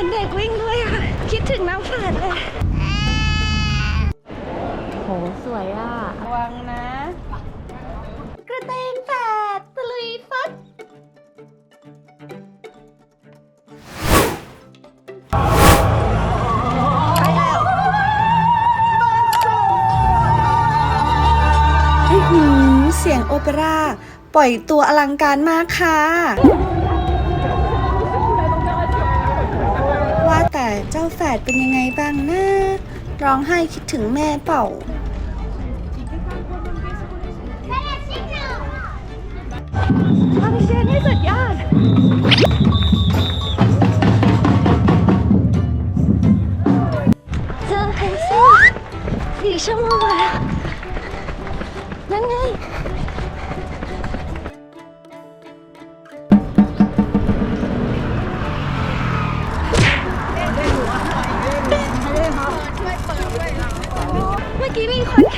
็นเด็กวิ่งด้วยอะคิดถึงน้ำฝาดเลยโหสวยอะระวังนะ กระเตงแฝดตะลุยฟัดอื้อหือเสียงโอเปร่า ปล่อยตัวอลังการมากค่ะ ว่าแต่ เจ้าแฝดเป็นยังไงบ้างนะ ร้องไห้คิดถึงแม่เปล่าอาเชนนี่สุดยอด เจอเพนซิลสี่ชั่วโมงแล้วนั่นไง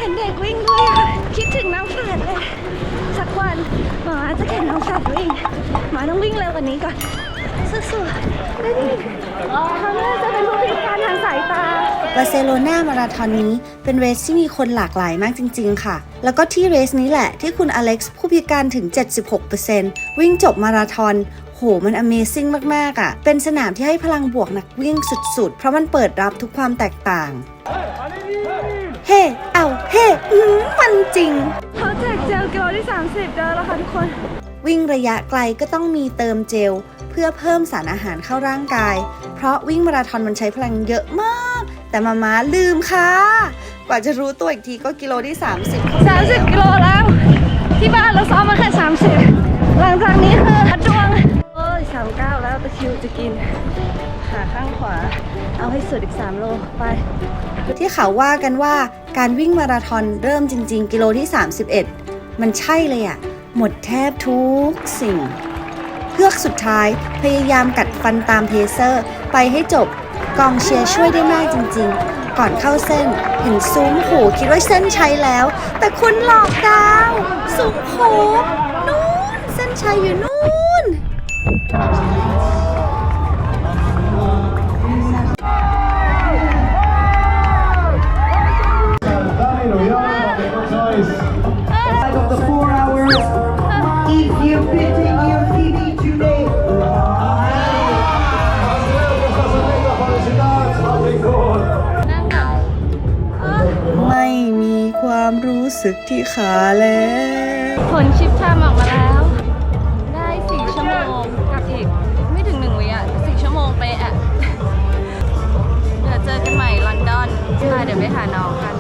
เห็นเด็กวิ่งด้วยอะคิดถึงน้ำฝาดเลย สักวันหมาจะเข็นน้ำฝาดวิ่งหมาต้องวิ่งเร็วกว่านี้ก่อนสู้ๆได้ดิเขาน่าจะเป็นผู้พิการทางสายตา บาร์เซโลนามาราธอนนี้เป็นเรสที่มีคนหลากหลายมากจริง ๆ ค่ะ แล้วก็ที่เรสนี้แหละที่คุณอเล็กซ์ผู้พิการถึง 76%วิ่งจบมาราธอนโหมัน Amazing มาก ๆอะ เป็นสนามที่ให้พลังบวกนักวิ่งสุด ๆ เพราะมันเปิดรับทุกความแตกต่าง เฮ้เอาเฮ้อื้อหือมันจริงเขาแจกเจลกิโลที่ 30 เดินแล้วค่ะทุกคน วิ่งระยะไกลก็ต้องมีเติมเจล เพื่อเพิ่มสารอาหารเข้าร่างกาย เพราะวิ่งมาราธอนมันใช้พลังเยอะมาก แต่มาม้าลืมค่ะ กว่าจะรู้ตัวอีกทีก็กิโลที่ 30 30 กิโลแล้ว ที่บ้านเราซ้อมมาแค่ 30 หลังจากนี้คืออัดดวงโอ้ย39 แล้วตะคริวจะกินขาข้างขวา เอาให้สุดอีก 3 โลไป ที่เขาว่ากันว่าการวิ่งมาราธอนเริ่มจริง ๆ กิโลที่ 31 มันใช่เลยอะหมดแทบทุกสิ่งเพือกสุดท้ายพยายามกัดฟันตามเพเซอร์ ไปให้จบกองเชียร์ช่วยได้มากจริง ๆ ก่อนเข้าเส้น เห็นซุ้มหูคิดว่าเส้นชัยแล้ว แต่คุณหลอกดาวซุ้มโค้งนู่นเส้นชัยอยู่นู่น สึกที่ขาแล้ว ผลชิปชามออกมาแล้ว ได้4ชั่วโมงกับอีก ไม่ถึง1วิอะ4ชั่วโมงไปอะ เดี๋ยวเจอกันใหม่ลอนดอนค่ะเดี๋ยวไปหาน้องกัน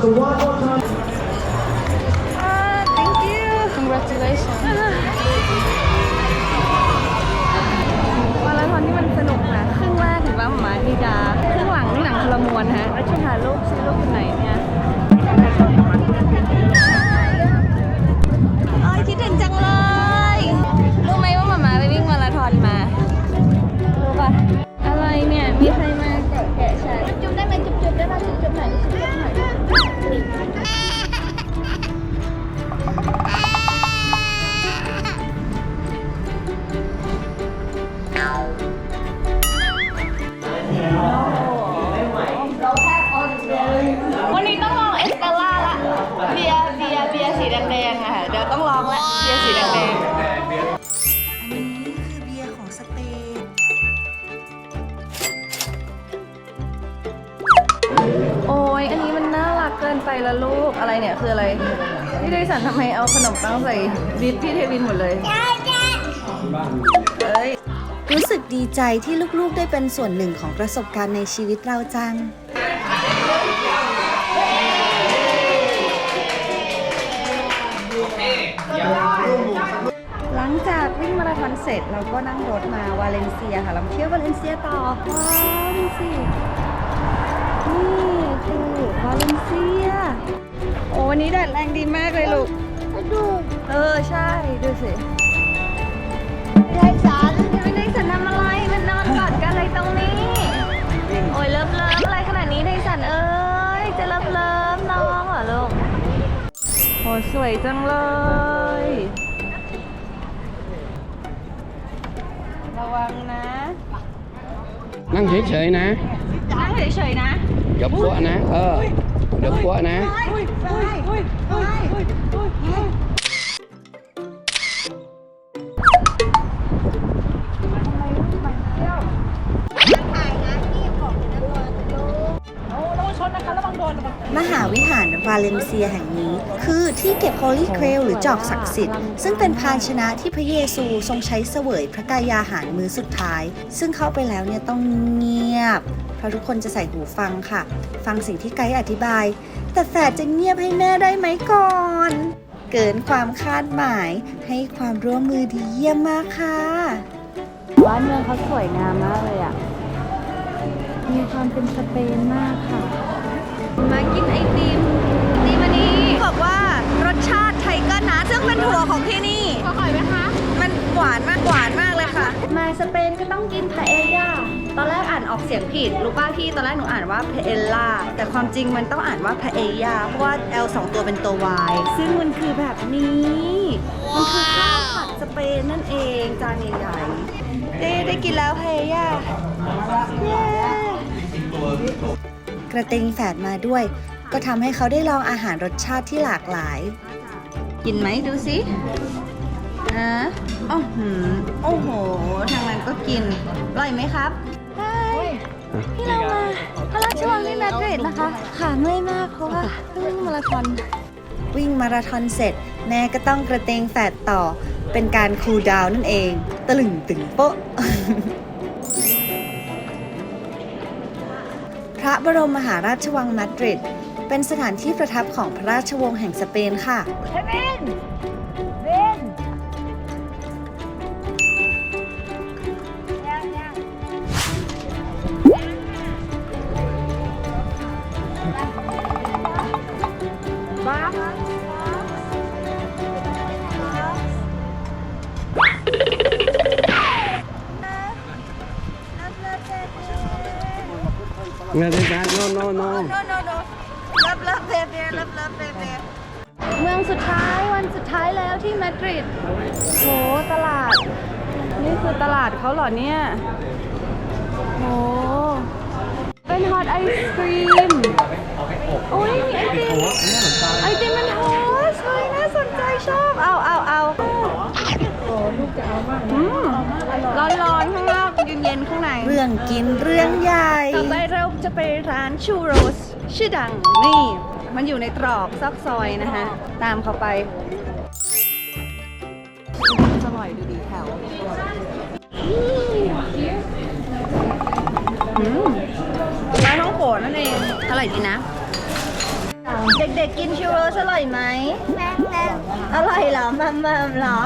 thank you congratulations มาราธอนที่มันสนุกนะครึ่งแรกถือว่าหมาดีดาครึ่งหลังหนังพลมวนฮะแล้วช่วยหาลูกซิลูกอยู่ไหน สีแดงอันนี้คือเบียร์ของสเปนๆโอ้ยอันนี้มันน่ารักเกินไปละลูก อะไรเนี่ยคืออะไร พี่เดสันทำไมเอาขนมปังใส่ดิปพี่เทวินหมดเลยเอ้ย รู้สึกดีใจที่ลูกๆได้เป็นส่วนหนึ่งของประสบการณ์ในชีวิตเราจัง ลังจากวิ่งมาราธอนเสร็จเราก็นั่งรถมาวาเลนเซียค่ะเราเที่ยววาเลนเซียต่อว้าวดูสินี่คือวาเลนเซีย โอ้วันนี้แดดแรงดีมากเลยลูกดูเออใช่ดูสิยายสารไม่ได้สันทำอะไรมันนอนกอดกันอะไรตรงนี้ โอ้ยเลิฟเลิฟอะไรขนาดนี้ไทสันเอ้ยจะเลิฟเลิฟน้องเหรอลูกโหสวยจังเลย วังนะ นั่งเฉยๆนะนั่งเฉยๆนะอย่าพัวนะ เออเดี๋ยวพัวนะ มหาวิหารวาเลนเซียแห่งนี้ คือที่เก็บ Holy Grail หรือจอกศักดิ์สิทธิ์ ซึ่งเป็นภาชนะที่พระเยซูทรงใช้เสวยพระกายาหารมื้อสุดท้าย ซึ่งเข้าไปแล้วเนี่ยต้องเงียบ เพราะทุกคนจะใส่หูฟังค่ะ ฟังสิ่งที่ไกด์อธิบาย แต่แฝดจะเงียบให้แม่ได้ไหมก่อน เกินความคาดหมายให้ความร่วมมือดีเยี่ยมมากค่ะบ้านเมืองเขาสวยงามมากเลยอะมีความเป็นสเปนมากค่ะ มากินไอติมไอติมอันนี้บอกว่ารสชาติไทเกอร์นะซึ่งเป็นถั่วของที่นี่อร่อยไหมคะ มันหวานมากหวานมากเลยค่ะ มาสเปนก็ต้องกินพาเอญ่าตอนแรกอ่านออกเสียงผิดรู้ป่ะพี่ตอนแรกหนูอ่านว่าพาเอล่าแต่ความจริงมันต้องอ่านว่าพาเอย่าเพราะว่า L สองตัวเป็นตัว Y ซึ่งมันคือแบบนี้มันคือข้าวผัดสเปนนั่นเองจานใหญ่ๆได้ได้กินแล้วพาเอย่าเย้ กระเตงแฝดมาด้วย ก็ทำให้เขาได้ลองอาหารรสชาติที่หลากหลาย กินไหมดูสิอะโอ้โหโอ้โห ทางนั้นก็กินอร่อยไหมครับที่เรามาพระราชวังที่มาดริดนะคะ ขาเมื่อยมากเพราะว่าเพิ่งวิ่งมาราธอนวิ่งมาราธอนเสร็จ แม่ก็ต้องกระเตงแฝดต่อ เป็นการคูลดาวน์นั่นเอง ตะลึงตึงโป๊ะ พระบรมมหาราชวังมาดริด เป็นสถานที่ประทับของพระราชวงศ์แห่งสเปนค่ะเงินได้โนโนโน no no no รับรับเบเบรับรับเบเบเมืองสุดท้ายวันสุดท้ายแล้วที่มาดริดโหตลาด นี่คือตลาดเขาเหรอเนี่ยโหเป็นฮอตไอศครีมโอ้ยมีไอติมไอติมมันโฮสเฮ้ยน่าสนใจชอบเอาเอาเอาอืมร้อนร้อนๆข้าง นอกเย็นเย็นๆข้างในเรื่องกินเรื่องใหญ่ ต่อไปเราจะไปร้านชูโรส ชื่อดังนี่ มันอยู่ในตรอกซอกซอยนะคะตามเขาไปอร่อยดูดีแถวอืมร้านท้องโขนนั่นเองอร่อยดีนะ เด็กๆกินชูโรสอร่อยไหมอร่อยเหรอมัมมัมเหรอ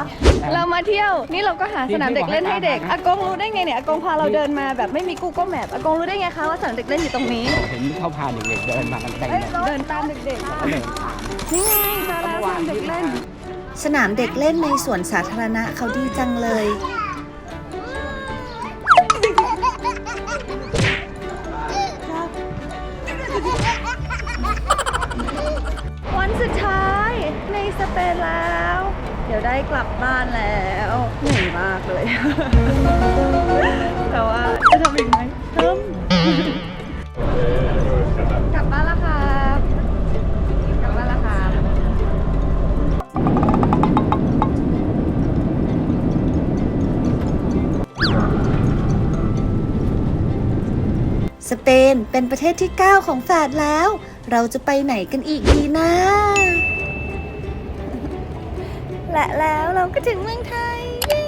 เรามาเที่ยวนี่เราก็หาสนามเด็กเล่นให้เด็กอากงรู้ได้ไงเนี่ยอากงพาเราเดินมาแบบไม่มี Google Map อากงรู้ได้ไงคะว่าสนามเด็กเล่นอยู่ตรงนี้เห็นเขาพาเด็กๆเดินมากันเต็มเลยเดินตามเด็กๆนี่ไงซาร่าสนามเด็กเล่น สนามเด็กเล่นในสวนสาธารณะเขาดีจังเลย เดี๋ยวได้กลับบ้านแล้วเหนื่อยมากเลย แต่ว่าจะทำอีกไหมทำกลับบ้านแล้วครับกลับบ้านแล้วครับสเปนเป็นประเทศที่ 9 ของแฝดแล้ว เราจะไปไหนกันอีกดีนะ และแล้วเราก็ถึงเมืองไทย เย้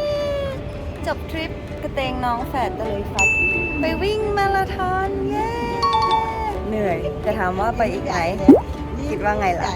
จบทริปกระเตงน้องแฝดตะลุยฟัดไปวิ่งมาราธอนเย้เหนื่อยจะถามว่าไปอีกไหนคิดว่าไงล่ะ